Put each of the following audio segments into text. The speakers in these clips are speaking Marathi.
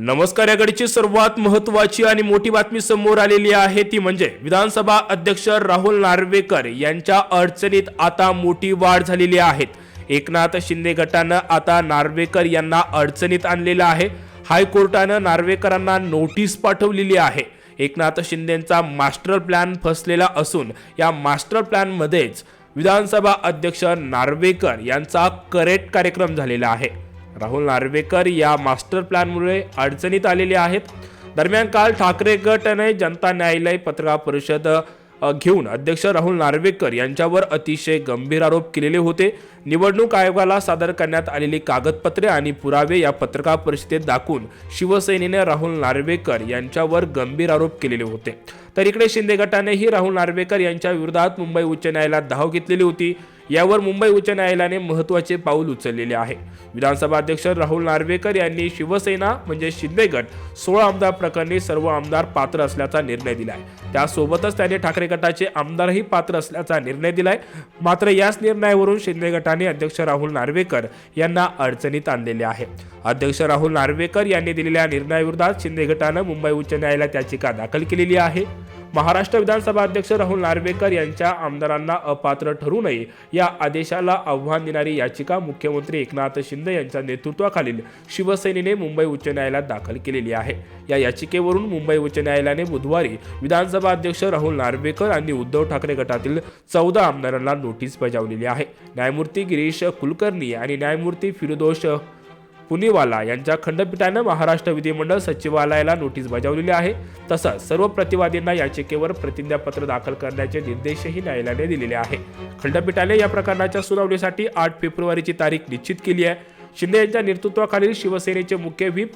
नमस्कार याकडची सर्वात महत्वाची आणि मोठी बातमी समोर आलेली आहे ती म्हणजे विधानसभा अध्यक्ष राहुल नार्वेकर यांच्या अडचणीत आता मोठी वाढ झालेली आहे. एकनाथ शिंदे गटानं आता नार्वेकर यांना अडचणीत आणलेलं आहे. हायकोर्टानं नार्वेकरांना नोटीस पाठवलेली आहे. एकनाथ शिंदेचा मास्टर प्लॅन फसलेला असून या मास्टर प्लॅनमध्येच विधानसभा अध्यक्ष नार्वेकर यांचा करेक्ट कार्यक्रम झालेला आहे. राहुल नार्वेकर या मास्टर प्लॅनमुळे अडचणीत आलेले आहेत. दरम्यान काल ठाकरे गटने जनता न्यायालय पत्रकार परिषद घेऊन अध्यक्ष राहुल नार्वेकर यांच्यावर अतिशय गंभीर आरोप केलेले होते. निवडणूक आयोगाला सादर करण्यात आलेली कागदपत्रे आणि पुरावे या पत्रकार परिषदेत दाखवून शिवसेनेने राहुल नार्वेकर यांच्यावर गंभीर आरोप केलेले होते. तर इकडे शिंदे गटानेही राहुल नार्वेकर यांच्या विरोधात मुंबई उच्च न्यायालयात धाव घेतलेली होती. यावर मुंबई उच्च न्यायालयाने महत्त्वाचे पाऊल उचललेले आहे. विधानसभा अध्यक्ष राहुल नार्वेकर यांनी शिवसेना म्हणजे शिंदे गट सोळा आमदार प्रकरणी सर्व आमदार पात्र असल्याचा निर्णय दिलाय. त्यासोबतच त्याने ठाकरे गटाचे आमदारही पात्र असल्याचा निर्णय दिलाय. मात्र याच निर्णयावरून शिंदे गटाने अध्यक्ष राहुल नार्वेकर यांना अडचणीत आणलेले आहे. अध्यक्ष राहुल नार्वेकर यांनी दिलेल्या निर्णयाविरोधात शिंदे गटानं मुंबई उच्च न्यायालयात याचिका दाखल केलेली आहे. महाराष्ट्र विधानसभा अध्यक्ष राहुल नार्वेकर यांच्या आमदारांना अपात्र ठरू नये या आदेशाला आव्हान देणारी याचिका मुख्यमंत्री एकनाथ शिंदे यांच्या नेतृत्वाखालील शिवसेनेने मुंबई उच्च न्यायालयात दाखल केलेली आहे. या याचिकेवरून मुंबई उच्च न्यायालयाने बुधवारी विधानसभा अध्यक्ष राहुल नार्वेकर आणि उद्धव ठाकरे गटातील चौदा आमदारांना नोटीस बजावलेली आहे. न्यायमूर्ती गिरीश कुलकर्णी आणि न्यायमूर्ती फिरोदोष पुलीवाला यांच्या खंडपीठानं महाराष्ट्र विधिमंडळ सचिवालयाला नोटीस बजावलेली आहे. तसंच सर्व प्रतिवादींना याचिकेवर प्रतिज्ञापत्र दाखल करण्याचे निर्देशही न्यायालयाने दिलेले आहे. खंडपीठाने या प्रकरणाच्या सुनावणीसाठी आठ फेब्रुवारीची तारीख निश्चित केली आहे. शिंदे यांच्या नेतृत्वाखालील शिवसेनेचे मुख्य व्हीप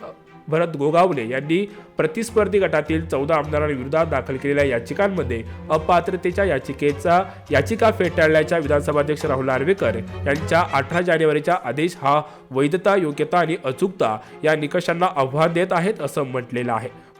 भरत गोगावले यांनी प्रतिस्पर्धी गटातील चौदा आमदारांविरोधात दाखल केलेल्या याचिकांमध्ये अपात्रतेच्या याचिकेचा याचिका फेटाळल्याच्या विधानसभा अध्यक्ष राहुल नार्वेकर यांच्या अठरा जानेवारीचा आदेश हा वैधता योग्यता आणि अचूकता या निकषांना आव्हान देत आहेत असं म्हटलेलं आहे.